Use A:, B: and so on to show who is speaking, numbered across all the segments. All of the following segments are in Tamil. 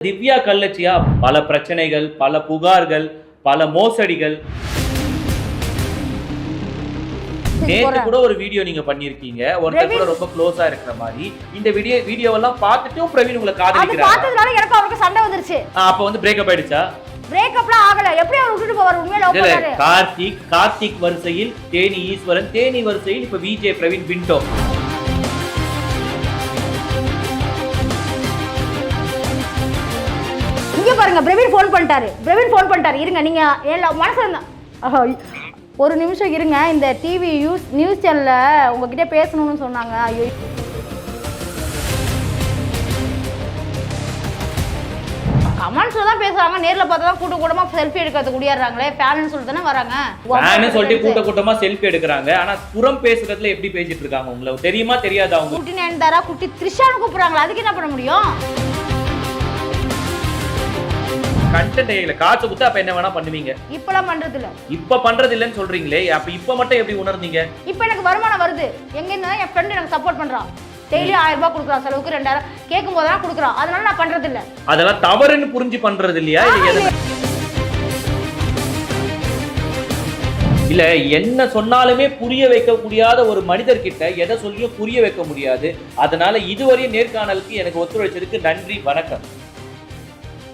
A: திவ்யா கள்ளச்சியா பல பிரச்சனைகள் பல புகார்கள் பல மோசடிகள். நேத்து கூட ஒரு வீடியோ நீங்க பண்ணிருக்கீங்க ஒருத்தர் கூட ரொம்ப க்ளோஸா இருக்கிற மாதிரி. இந்த வீடியோ வீடியோவெல்லாம் பார்த்துட்டும் பிரவீன் உங்களை
B: அது
A: காதலிக்கிறாங்க
B: பார்த்ததுனால எனக்கு அவருக்கு சண்டை வந்துருச்சு.
A: அப்ப வந்து பிரேக்கப் ஆயிடுச்சா?
B: பிரேக்கப்லாம் ஆகல. எப்படி அவர் விட்டுட்டு போவார். உண்மையில
A: கார்த்திக் கார்த்திக் வரிசையில் தேனி ஈஸ்வரன் தேனி வரிசையில் இப்ப விஜய் பிரவீன் பின்டோ
B: பாருங்க பிரவீன் ஃபோன் பண்ணிட்டாரு. பிரவீன் ஃபோன் பண்ணிட்டாரு. இருங்க நீங்க என் மனசுல ஒரு நிமிஷம் இருங்க. இந்த டிவி நியூஸ் நியூஸ் சேனல்ல உங்ககிட்ட பேசணும்னு சொன்னாங்க. ஐயோ. கமெண்ட்ஸ்ல தான் பேசுறாங்க. நேர்ல பார்த்தா தான் கூட்ட கூட்டமா செல்ஃபி எடுக்கிறது குடியாடுறாங்களே ஃபேன்னு சொல்லிட்டு தானே வராங்க.
A: ஃபேனு சொல்லிட்டு கூட்ட கூட்டமா செல்ஃபி எடுக்கிறாங்க. ஆனா புறம் பேசுறதுல எப்படி பேசிட்டு இருக்காங்க உங்களுக்கு தெரியுமா? தெரியாதா அவங்க
B: குட்டி நேந்தாரா குட்டி த்ரிஷான்னு கூப்பிடுறாங்களா. அதுக்கு என்ன பண்ண முடியும்?
A: கண்டென்ட் இல்ல காசு குத்து அப்ப என்ன வேணா பண்ணுவீங்க?
B: இப்பெல்லாம் பண்றது இல்ல
A: இப்ப பண்றது இல்லைன்னு சொல்றீங்களே அப்ப இப்ப மட்டும் எப்படி உணர்ந்தீங்க?
B: இப்போ எனக்கு வருமானம் வருது. எங்க இருந்தா என் ஃப்ரெண்டு எனக்கு சப்போர்ட் பண்றான். டெய்லி ஆயிரம் ரூபாய் கொடுக்குறான் செலவுக்கு ரெண்டாயிரம். கேட்கும் போதெல்லாம் கொடுக்குறான் அதனால நான் பண்றது இல்ல
A: அதெல்லாம் தவறுன்னு புரிஞ்சு பண்றது இல்லையா இல்ல என்ன சொன்னாலுமே புரிய வைக்க முடியாத ஒரு மனிதர்கிட்ட எதை சொல்லியும் புரிய வைக்க முடியாது. அதனால இதுவரையும் நேர்காணலுக்கு எனக்கு ஒத்துழைச்சதுக்கு நன்றி வணக்கம்.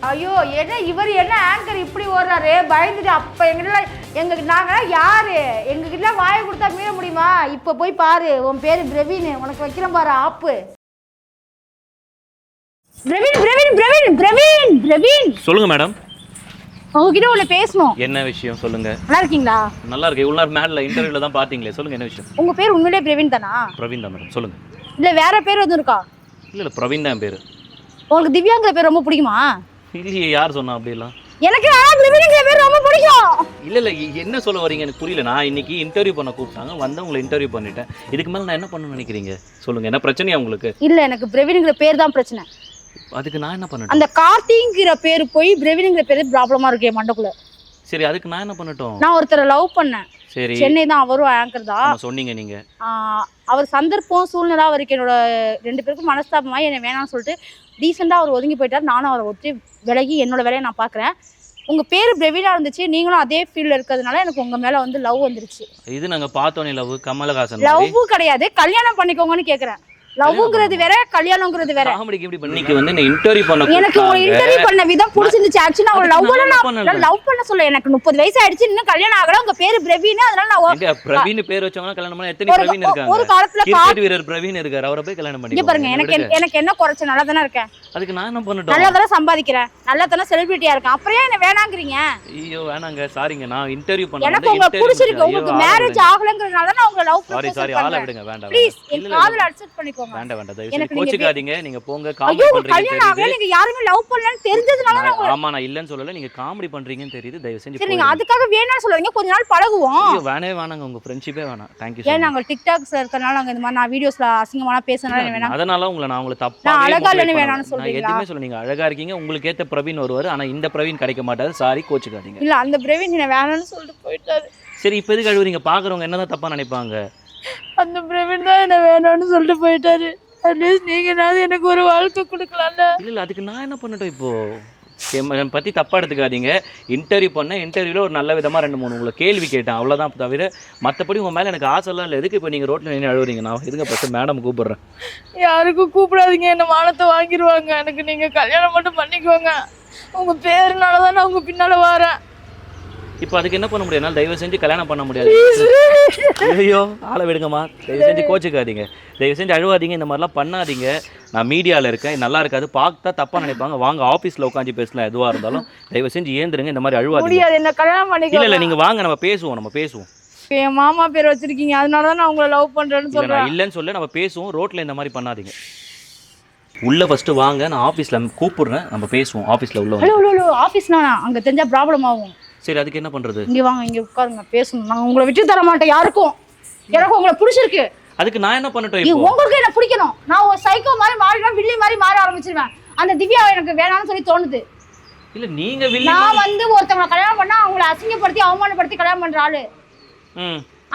B: ஐயோ என்ன இவர் என்ன ஆங்கர் இப்படி ஓடுறாரு? பயந்துட்டு அப்ப எங்கிட்ட எங்க நாங்க யாரு? எங்ககிட்ட வாயை கொடுத்தா மீற முடியுமா? இப்ப போய் பாரு உன் பேரு பிரவீன். உனக்கு வைக்கிறேன் பாரு ஆப்பு. பிரவீன் பிரவீன் பிரவீன் பிரவீன் பிரவீன்.
A: சொல்லுங்க மேடம்
B: உங்ககிட்ட உள்ள பேசணும்.
A: என்ன விஷயம்? சொல்லுங்க.
B: நல்லா இருக்கீங்களா?
A: நல்லா இருக்கு இவ்வளவு நேரம் மேல இன்டர்வியூல தான் பாத்தீங்களே. சொல்லுங்க என்ன விஷயம்?
B: உங்க பேர் உண்மையிலே பிரவீன் தானா?
A: பிரவீன் தான் மேடம் சொல்லுங்க.
B: இல்ல வேற பேர் எதுவும் இருக்கா?
A: இல்ல இல்ல பிரவீன் தான் பேரு.
B: உங்களுக்கு திவ்யாங்கிற பேர் ரொம்ப பிடிக்குமா?
A: இல்லையே யார் சொன்னா அப்படிலாம்
B: எனக்கு பிரவீனுங்கிற பேர் ரொம்ப பிடிக்கும்.
A: இல்ல இல்ல என்ன சொல்ல வரீங்க எனக்கு புரியல. நான் இன்னைக்கு இன்டர்வியூ பண்ண கூப்பிட்டாங்க. வந்து உங்களை இன்டர்வியூ பண்ணிட்டேன். இதுக்கு மேல நான் என்ன பண்ணணும்னு நினைக்கிறீங்க? சொல்லுங்க. என்ன பிரச்சனையா உங்களுக்கு?
B: இல்ல எனக்கு பிரவீனுங்கிற பேர் தான் பிரச்சனை.
A: அதுக்கு நான் என்ன பண்ணட்டும்
B: அந்த கார்த்திங்கிற பேர் போய் பிரவீனுங்கிற பேர் ப்ராப்ளமா இருக்கு என் மண்டக்குள்ள.
A: சரி அதுக்கு நான் என்ன பண்ணட்டும்?
B: நான் ஒருத்தரை லவ் பண்ணேன்.
A: சரி.
B: சென்னை தான் அவரும் ஆங்கர் தான்.
A: சொன்னீங்க நீங்க.
B: அவர் சந்தர்ப்பம் சூழ்நிலை அவருக்கு என்னோட ரெண்டு பேருக்கும் மனஸ்தாபமாகி என்னை வேணாம்னு சொல்லிட்டு டீசெண்டாக அவர் ஒதுங்கி போயிட்டார். நானும் அவரை ஒற்றி விலகி என்னோட வேலையை நான் பார்க்குறேன். உங்கள் பேர் பிரவீனா இருந்துச்சு. நீங்களும் அதே ஃபீல்டில் இருக்கிறதுனால எனக்கு உங்கள் மேலே வந்து லவ் வந்துருச்சு.
A: இது நாங்க பார்த்தோன்னே லவ் கமலஹாசன்
B: லவ் கிடையாது. கல்யாணம் பண்ணிக்கோங்கன்னு கேட்குறேன் லவ்ங்கிறது வேற கல்யாணங்கிறது வேற.
A: காமெடிக்கு எப்படி பண்ணி இன்னைக்கு வந்து இந்த இன்டர்வியூ பண்ண
B: எனக்கு ஒரு. இன்டர்வியூ பண்ண விதம் பிடிச்சிருந்துச்சு. ஆக்சுவலி நான்
A: அதுக்கு
B: லவ்
A: நான்?
B: நான் லவ் பண்ண சொல்ல எனக்கு முப்பது வயசு ஆயிடுச்சு. இன்னும் கல்யாணம் ஆகல. உங்க பேரு பிரவீன். அதனால நான்
A: பிரவீன் பேர் வச்சவங்க கல்யாணம் பண்ண எத்தனை
B: ஒரு-
A: பிரவீன்
B: ஒரு
A: இருக்காங்க?
B: காலத்துல கா-
A: கிரிக்கெட் வீரர் பிரவீன் இருக்காரு. அவரை போய் கல்யாணம்
B: இங்க பாருங்க.
A: பண்ணி
B: எனக்கு எனக்கு என்ன குறைச்ச நல்லா தானே இருக்கேன்.
A: அதுக்கு நான் என்ன பண்ணட்டும்?
B: நல்லா தானே சம்பாதிக்கிறேன். நல்லா தானே செலிபிரிட்டியா இருக்கேன். அப்புறம் என்ன வேணாங்கிறீங்க?
A: ஐயோ வேணாங்க. சாரிங்க நான் இன்டர்வியூ பண்ண
B: எனக்கு உங்களுக்கு பிடிச்சிருக்கு. உங்களுக்கு மேரேஜ் ஆகலங்கிறதுனால தான் உங்களை லவ்
A: சாரி சாரி ஆள விடுங்க. வேண்டாம்
B: ப்ளீஸ். என் காதல அக்செப்ட்
A: வேண்டாம் வேண்டாம் தயவு செஞ்சு கோச்சுக்காதீங்க. நீங்க போங்க காமெடி பண்றீங்க தெரியுது.
B: நீங்க யாருமே லவ் பண்ணலன்னு தெரிஞ்சதுனால நான்
A: நான் ஆமா நான் இல்லன்னு சொல்லல நீங்க காமெடி பண்றீங்கன்னு தெரியுது. தயவு செஞ்சு
B: சரி நீங்க. அதுக்காக வேணாம்னு சொல்லுவீங்க கொஞ்ச நாள் பழகுவோம்.
A: ஐயோ வேணவே வேணாங்க உங்க ஃப்ரெண்ட்ஷிப்பே வேணாம். தேங்க்யூ
B: ஏன் நாங்க டிக்டாக்ஸ்ல இருக்கறனால நாங்க இந்த மாதிரி நான் வீடியோஸ்ல அசிங்கமான பேசுறதுனால எனக்கு வேணாம்.
A: அதனால உங்களை நான் உங்களை தப்பா
B: நான் அழகா இல்லைன்னு வேணாம்னு சொல்றீங்களா?
A: சொல்ல நீங்க அழகா இருக்கீங்க உங்களுக்கு ஏத்த பிரவீன் வருவாரு ஆனா இந்த பிரவீன் கிடைக்க மாட்டாரு. சாரி கோச்சுக்காதீங்க.
B: இல்ல அந்த பிரவீன் என்ன வேணாம்னு சொல்லிட்டு போயிட்டாரு.
A: சரி இப்போ எதுக்கு அழுவுறீங்க? பாக்குறவங்க என்னதான் தப்பா நினைப்பாங்க?
B: அந்த பிரவீன் தான் என்ன வேணாம்னு சொல்லிட்டு போயிட்டாரு. அட்லீஸ்ட் நீங்கனாவது எனக்கு ஒரு வாழ்க்கை கொடுக்கலாம்ல.
A: இல்ல இல்ல அதுக்கு நான் என்ன பண்ணட்டும் இப்போ? எம்ம- என்னை பத்தி தப்பா எடுத்துக்காதீங்க. இன்டர்வியூ பண்ண இன்டர்வியூல ஒரு நல்ல விதமா ரெண்டு மூணு உங்களை கேள்வி கேட்டேன். அவ்வளவுதான் தவிர மத்தபடி உங்க மேல எனக்கு ஆசைலாம் இல்லை. எதுக்கு இப்போ நீங்க ரோட்ல நின்று அழுவுறீங்க? நான் எதுங்க ஃபர்ஸ்ட் மேடம் கூப்பிடுறேன்?
B: யாருக்கும் கூப்பிடாதீங்க. என்ன மானத்தை வாங்கிடுவாங்க எனக்கு நீங்க கல்யாணம் மட்டும் பண்ணிக்கோங்க. உங்க பேருனால தான் நான் உங்க பின்னால வரேன்.
A: இப்போ அதுக்கு என்ன பண்ண முடியும்? என்னால் தயவு செஞ்சு கல்யாணம் பண்ண முடியாது. ஐயோ. ஆளை விடுங்கம்மா. தயவு செஞ்சு கோச்சுக்காதீங்க. தயவு செஞ்சு அழுவாதீங்க. இந்த மாதிரிலாம் பண்ணாதீங்க. நான் மீடியாவில் இருக்கேன். நல்லா இருக்காது. பார்த்தா தப்பாக நினைப்பாங்க. வாங்க ஆஃபீஸில் உட்காந்து பேசலாம். எதுவாக இருந்தாலும் தயவு செஞ்சு ஏந்துருங்க. இந்த மாதிரி அழுவாதீங்க.
B: என்ன கல்யாணம்
A: இல்லை
B: பண்ணிக்கோங்க.
A: இல்லை நீங்கள் வாங்க. நம்ம பேசுவோம். நம்ம பேசுவோம்.
B: என் மாமா பேர் வச்சிருக்கீங்க. அதனால தான் நான் உங்களை லவ் பண்றேன்னு
A: இல்லை
B: சொல்றேன்.
A: நான் இல்லைன்னு சொல்ல நம்ம பேசுவோம். ரோட்டில் இந்த மாதிரி பண்ணாதீங்க. உள்ளே ஃபஸ்ட்டு வாங்க. நான் ஆஃபீஸில் கூப்பிடுறேன். நம்ம பேசுவோம். ஆஃபீஸில் உள்ள
B: ஹலோ ஹலோ ஆஃபீஸ்னா அங்க தெரிஞ்சா ப்ராப்ளம் ஆகும்.
A: சரி அதுக்கு என்ன பண்ணுறது
B: இங்க வாங்க இங்க உட்காருங்க பேசணும். நான் உங்களை விட்டு தர மாட்டேன் யாருக்கும். எனக்கு உங்களை பிடிச்சிருக்கு.
A: அதுக்கு நான் என்ன பண்ணட்டும்
B: உங்களுக்கு என்ன பிடிக்கணும்? நான் ஒரு சைக்கோ மாதிரி மாறிடுவேன் வில்லி மாதிரி மாற ஆரம்பிச்சிருவேன். அந்த திவ்யா எனக்கு வேணாம்னு சொல்லி தோணுது.
A: இல்லை வில்லி
B: நான் வந்து ஒருத்தவங்களை கல்யாணம் பண்ணா அவங்கள அசிங்கப்படுத்தி அவமானப்படுத்தி கல்யாணம் பண்ற ஆளு.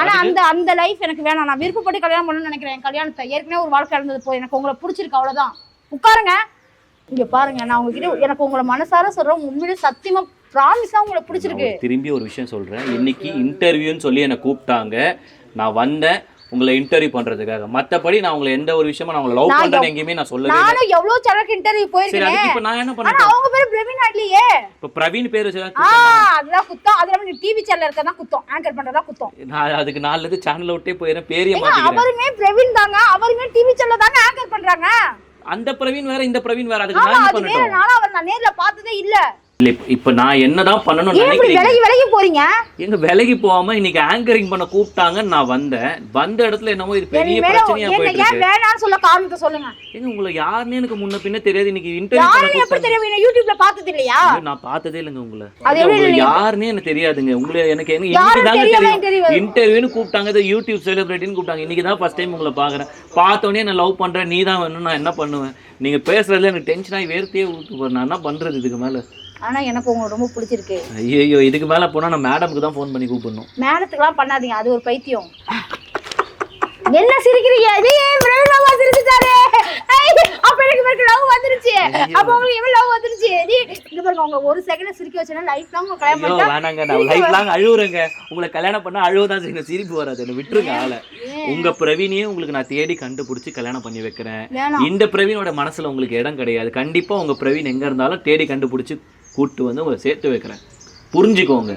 B: ஆனா அந்த அந்த லைஃப் எனக்கு வேணாம். நான் விருப்பப்பட்டு கல்யாணம் பண்ணணும்னு நினைக்கிறேன். என் கல்யாணத்தை ஏற்கனவே ஒரு வாழ்க்கை இருந்தது போய் எனக்கு உங்களை பிடிச்சிருக்கு அவ்வளவுதான். உட்காருங்க. இங்க பாருங்க நான் உங்ககிட்ட எனக்கு உங்களை மனசார சொல்றேன். உண்மையிலே சத்தியமா ப்ராமிஸா உங்களை பிடிச்சிருக்கு.
A: திரும்பி ஒரு விஷயம் சொல்றேன். இன்னைக்கு இன்டர்வியூன்னு சொல்லி என்னை கூப்பிட்டாங்க. நான் வந்தேன். உங்களை இன்டர்வியூ பண்றதுக்காக. மத்தபடி நான் உங்களை எந்த ஒரு விஷயமா நான் உங்களை லவ்
B: நான்
A: பண்றேன்னு எங்கேயுமே நான் சொல்லவே
B: நானும் எவ்வளவு சேனலுக்கு இன்டர்வியூ போயிருக்கேன்.
A: இப்ப நான் என்ன பண்ணேன்
B: அவங்க பேரு பிரவீன் இல்லையே
A: இப்ப பிரவீன் பேர் வச்சு
B: ஆ அதுதான் குத்தம். அது இல்லாம டிவி சேனல் இருக்கதான் குத்தம். ஆங்கர் பண்றதா குத்தம்.
A: நான் அதுக்கு நாலுல சேனல் விட்டே போயிடுறேன். பேரிய
B: ஏங்க,
A: மாட்டேங்கிறேன்
B: அவருமே பிரவீன் தாங்க. அவருமே டிவி சேனல் தாங்க ஆங்கர் பண்றாங்க.
A: அந்த பிரவீன் வேற இந்த பிரவீன் வேற. அதுக்கு நான் என்ன பண்ணட்டும்.
B: நானும் அவர் நான் நேர்ல பார்த்ததே இல்ல.
A: இல்ல இப்ப- நான் என்னதான் பண்ணணும்னு
B: ஏன் இப்படி
A: நினைக்கிறீங்க?
B: விலகி விலகி போறீங்க?
A: எங்க விலைக்கு போகாம இன்னைக்கு ஆங்கரிங் பண்ண கூப்பிட்டாங்கன்னு நான் வந்தேன். வந்த இடத்துல என்னமோ இது
B: என்
A: பெரிய
B: மேல
A: பிரச்சனையா
B: என்ன
A: போயிட்டு
B: ஏன்
A: இருக்கு.
B: வேணாம்னு சொல்ல காரணத்தை சொல்லுங்க.
A: ஏங்க உங்களை யாருன்னு எனக்கு முன்ன பின்ன தெரியாது. இன்னைக்கு இன்டர்வியூ
B: யாரும் எப்படி
A: கூப்பிட்டாங்க.
B: தெரியும் என்ன யூடியூப்ல பார்த்தது இல்லையா?
A: நான் பார்த்ததே இல்லைங்க உங்களை.
B: அது எப்படி
A: உங்களை
B: நீங்க-
A: யாருன்னே எனக்கு தெரியாதுங்க. உங்களை எனக்கு எங்க
B: யாரும்
A: இன்னைக்கு
B: தெரியாம
A: தாங்க
B: interview
A: தெரியும்?
B: வருது.
A: இன்டர்வியூன்னு கூப்பிட்டாங்க. இது யூடியூப் செலிபிரிட்டின்னு கூப்பிட்டாங்க. இன்னைக்கு தான் ஃபர்ஸ்ட் டைம் உங்களை பாக்குறேன் பார்த்தோன்னே நான் லவ் பண்றேன். நீ தான் வேணும் நான் என்ன பண்ணுவேன்? நீங்க பேசுறதுல எனக்கு டென்ஷன் ஆகி வேர்த்தையே போறேன். நான் என்ன பண்றது இதுக்கு மேல?
B: ஆனா எனக்கு உங்களுக்கு ரொம்ப பிடிச்சிருக்கு.
A: ஐயோ இதுக்கு மேல போனா நான் மேடம்க்கு தான் ஃபோன் பண்ணி கூப்பிடணும்.
B: மேடத்துக்குலாம் பண்ணாதீங்க அது ஒரு பைத்தியம். என்ன சிரிக்கிறீங்க? நீ பிரேமமா சிரிச்சுட்டாரு? ஐ, அப்ப எனக்கு எனக்கு லவ் வந்துருச்சு. அப்ப உங்களுக்கு எவ்வளவு லவ் வந்துருச்சு? நீ இங்க பாருங்க உங்க ஒரு செகண்ட் சிரிக்க வச்சனா லைஃப் லாங் உங்க கல்யாணம் பண்ணிட்டா
A: வேணாங்க நான் லைஃப் லாங் அழுவுறேங்க. உங்களை கல்யாணம் பண்ணா அழுவதான் செய்யணும் சிரிப்பு வராது என்ன விட்டுருங்க ஆளை. உங்க பிரவீனையே உங்களுக்கு நான் தேடி கண்டுபிடிச்சு கல்யாணம் பண்ணி வைக்கிறேன். இந்த பிரவீனோட மனசுல உங்களுக்கு இடம் கிடையாது. கண்டிப்பா உங்க பிரவீன் எங்க இருந்தாலும் தேடி கண்டுபிடிச்சு கூட்டு வந்து உங்களை சேர்த்து வைக்கிறேன். புரிஞ்சுக்கோங்க.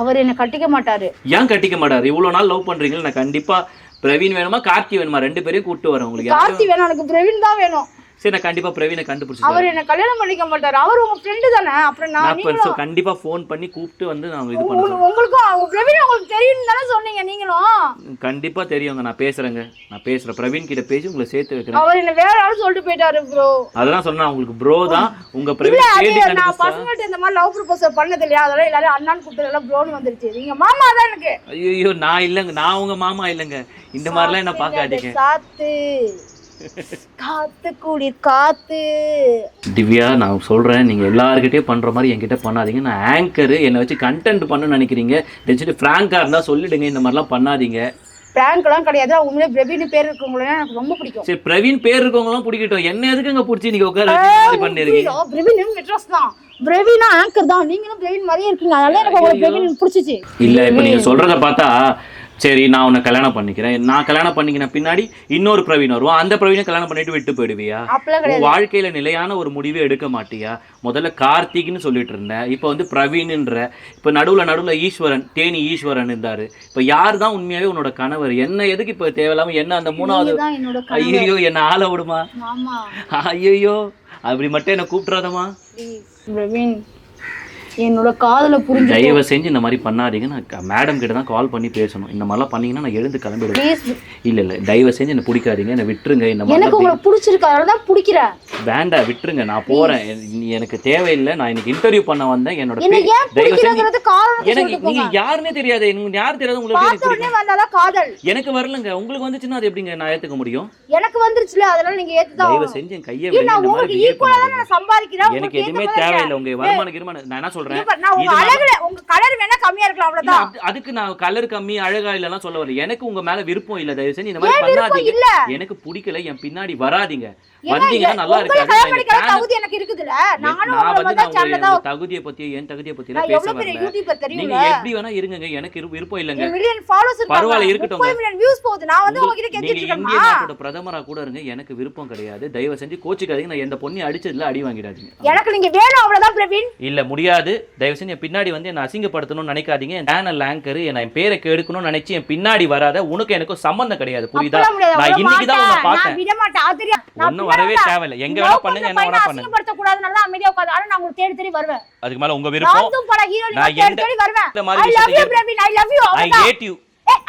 B: அவர் என்ன கட்டிக்க மாட்டாரு.
A: ஏன் கட்டிக்க மாட்டாரு? இவ்வளவு நாள் லவ் பண்றீங்களா நான் கண்டிப்பா பிரவீன் வேணுமா கார்த்தி வேணுமா? ரெண்டு பேரையும் கூட்டு வரேன் உங்களுக்கு.
B: கார்த்தி வேணும் எனக்கு பிரவீன் தான் வேணும்.
A: சரி நான் கண்டிப்பா பிரவீனை கண்டுபிடிச்சு
B: அவர் என்ன கல்யாணம் பண்ணிக்க மாட்டாரு. அவர் உங்க ஃப்ரெண்டு தானே? அப்புறம் நான் நீங்களும்
A: கண்டிப்பா ஃபோன் பண்ணி கூப்பிட்டு வந்து நான் இது பண்ணுறேன்
B: உங்களுக்கு- உங்களுக்கும் அவங்க பிரவீன் உங்களுக்கு தெரியும் தானே சொன்னீங்க நீங்களும்?
A: கண்டிப்பா தெரியுங்க நான் பேசுறேங்க. நான் பேசுறேன். பிரவீன் கிட்ட பேசி உங்களை சேர்த்து வைக்கிறேன்.
B: அவர் என்ன வேற ஆளும் சொல்லிட்டு போயிட்டாரு ப்ரோ
A: அதெல்லாம் சொன்னா உங்களுக்கு ப்ரோ தான். உங்க பிரவீன்
B: நான் பசங்கள்ட்ட இந்த மாதிரி லவ் ப்ரொபோசல் பண்ணது இல்லையா அதெல்லாம் எல்லாரும் அண்ணான்னு கூப்பிட்டு எல்லாம் ப்ரோன்னு வந்துருச்சு. நீங்க மாமா தான் எனக்கு.
A: ஐயோ நான் இல்லைங்க. நான் உங்க மாமா இல்லைங்க. இந்த மாதிரிலாம் என்ன பார்க்காதீங்க.
B: சாத்து. காத்து குளிர் காத்து.
A: திவ்யா நான் சொல்றேன் நீங்க எல்லார்கிட்டயும் பண்ற மாதிரி என்கிட்ட பண்ணாதீங்க. நான் ஆங்கர் என்னை வச்சு கண்டென்ட் பண்ணணும்னு நினைக்கிறீங்க. தெரிஞ்சுட்டு ஃப்ராங்கா இருந்தா சொல்லிடுங்க இந்த மாதிரிலாம் பண்ணாதீங்க.
B: பிராங்க்லாம் கிடையாது. உண்மையிலே பிரபீன் பேர் இருக்கவங்களே எனக்கு ரொம்ப பிடிக்கும்.
A: சரி பிரவீன் பேர் இருக்கவங்களாம் பிடிக்கட்டும். என்ன எதுக்குங்க பிடிச்சி நீங்க உட்கார பண்ணிருக்கீங்க?
B: பிரவீன் மெட்ராஸ் தான். பிரவீனா ஆங்கர் தான். நீங்களும் பிரவீன் மாதிரியே இருக்கீங்க. அதனால எனக்கு உங்களை பிரவீன் பிடிச்சிச்சு.
A: இல்ல இப்ப நீங்க சொல்றத பார்த்தா சரி நான் உன்னை கல்யாணம் பண்ணிக்கிறேன். நான் கல்யாணம் பண்ணிக்கின பின்னாடி இன்னொரு பிரவீன் வருவான். அந்த பிரவீனை கல்யாணம் பண்ணிட்டு விட்டு போயிடுவியா? உன் வாழ்க்கையில நிலையான ஒரு முடிவே எடுக்க மாட்டியா? முதல்ல கார்த்திக்னு சொல்லிட்டு இருந்தேன் இப்போ வந்து பிரவீன்ன்ற இப்போ நடுவுல நடுவுல ஈஸ்வரன் தேனி ஈஸ்வரன் இருந்தாரு. இப்போ யார் தான் உண்மையாவே உன்னோட கணவர்? என்ன எதுக்கு இப்போ தேவையில்லாம என்ன அந்த மூணாவது ஐயோ என்ன ஆள விடுமா? ஐயோ அப்படி மட்டும் என்ன கூப்பிட்றாதமா
B: பிரவீன் என்னோட காதல புரிஞ்சு
A: தயவு செஞ்சு இந்த மாதிரி பண்ணாதீங்க. நான் மேடம் கிட்ட தான் கால் பண்ணி பேசணும். இந்த மாதிரிலாம் பண்ணீங்கன்னா நான் எழுந்து கிளம்பிடுவேன். இல்ல இல்ல. தயவு செஞ்சு என்ன பிடிக்காதீங்க. என்ன விட்டுருங்க. இந்த
B: எனக்கு
A: மாதிரி
B: உங்களை பிடிச்சிருக்கு அதனால தான் பிடிக்கிறேன்
A: வேண்டாம் விட்டுருங்க. நான் போறேன். எனக்கு தேவையில்லை. நான் இன்னைக்கு இன்டர்வியூ பண்ண வந்தேன். என்னோட தயவு செஞ்சு எனக்கு
B: சொல்லிட்டு
A: நீங்க
B: போங்க.
A: யாருன்னே தெரியாது. எனக்கு யார் தெரியாது உங்களுக்கு எனக்கு
B: காதல்.
A: எனக்கு வரலங்க. உங்களுக்கு வந்துச்சுன்னா அது எப்படிங்க நான் ஏத்துக்க முடியும்?
B: எனக்கு வந்துருச்சுல. அதனால நீங்க ஏத்துதான்
A: தயவு. செஞ்சு என் கையை எனக்கு எதுவுமே தேவையில்லை. உங்க வருமான கிருமான நான் என்ன சொல்றேன்?
B: இங்க பாரு, நான் உங்க
A: இது
B: அழகுல உங்க கலர் வேணா கம்மியா இருக்கலாம் அவ்வளவுதான்.
A: அது- அதுக்கு நான் கலர் கம்மி அழகா இல்லலாம் சொல்ல வரல. எனக்கு உங்க மேல விருப்பம் இல்ல தயவு செஞ்சு இந்த மாதிரி பண்ணாதீங்க. எனக்கு பிடிக்கல என் பின்னாடி வராதீங்க. வந்தீங்கன்னா நல்லா இருக்காது.
B: தகுதி எனக்கு இருக்குதுல்ல நானும்
A: நான் வந்து உங்க தகுதியை பத்தி என் தகுதியை பத்தி
B: நான்
A: பேச வரல. நீங்க எப்படி வேணா இருங்க எனக்கு விருப்பம் இல்லைங்க.
B: மில்லியன் ஃபாலோஸ் இருக்காங்க
A: பரவாயில்ல, இருக்கட்டும்.
B: 30 மில்லியன் வியூஸ் போகுது. நான் வந்து
A: இந்திய நாட்டோட பிரதமரா கூட இருங்க. எனக்கு விருப்பம் கிடையாது. தயவு செஞ்சு கோச்சிக்காதீங்க. நான் எந்த பொண்ணி அடிச்சதுல அடி வாங்கிடாதீங்க.
B: எனக்கு நீங்க வேணும் அவ்வளவுதான் பிரவீன்.
A: இல்ல முடியாது. தயவு செஞ்சு என் பின்னாடி வந்து என்ன அசிங்கப்படுத்தணும்னு நினைக்காதீங்க. என் சேனல் ஆங்கர் என் பேரை கெடுக்கணும்னு நினைச்சு என் பின்னாடி வராத உனக்கு எனக்கும் சம்பந்தம் கிடையாது. புரியுதா? நான் இன்னைக்கு தான் உன்னை. பார்த்தேன் ஒன்றும் வரவே தேவையில்லை. எங்க வேணா பண்ணுங்க என்ன வேணா பண்ணுங்க.
B: கூடாதுனால தான் அமைதியா உட்காந்து ஆனா நான் உங்களுக்கு தேடி தேடி வருவேன்.
A: அதுக்கு மேல உங்க விருப்பம். நான்
B: தேடி தேடி வருவேன். I love you Praveen. I love you
A: I hate you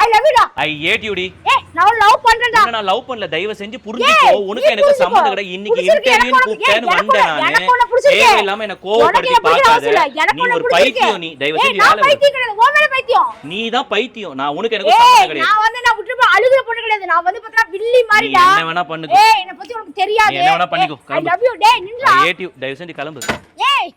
B: I love யூடா
A: I hate you டி.
B: ஏய் நான் லவ் பண்றேன்டா.
A: நான் லவ் பண்ணல. தயவு செஞ்சு புரிஞ்சுக்கோ. உனக்கு எனக்கு. சம்மந்தம் கிடையாது. இன்னைக்கு இன்டர்வியூ கூப்பிட்டேன்னு வந்தேன் நானு.
B: பிடிச்சிருக்கு.
A: தேவையில்லாம என்ன கோவப்படுத்தி பார்க்காத. நீ ஒரு. பைத்தியம் நீ. தயவு செஞ்சு
B: நான். பைத்தியம் கிடையாது உன் மேல பைத்தியம்.
A: நீ தான் பைத்தியம். நான் உனக்கு எனக்கு
B: ஏய்
A: சம்மந்தம் கிடையாது.
B: நான் வந்து நான் விட்டு அழுகுற பொண்ணு கிடையாது. நான் வந்து பார்த்தா வில்லி மாதிரிடா
A: என்ன வேணா பண்ணுங்க
B: ஏய் என்ன பத்தி உனக்கு தெரியாது.
A: என்ன வேணா பண்ணிக்கோ,
B: ஐ. லவ் யூ டேய் நின்றா
A: ஐ ஹேட் யூ தயவு செஞ்சு கிளம்பு.
B: ஏய்.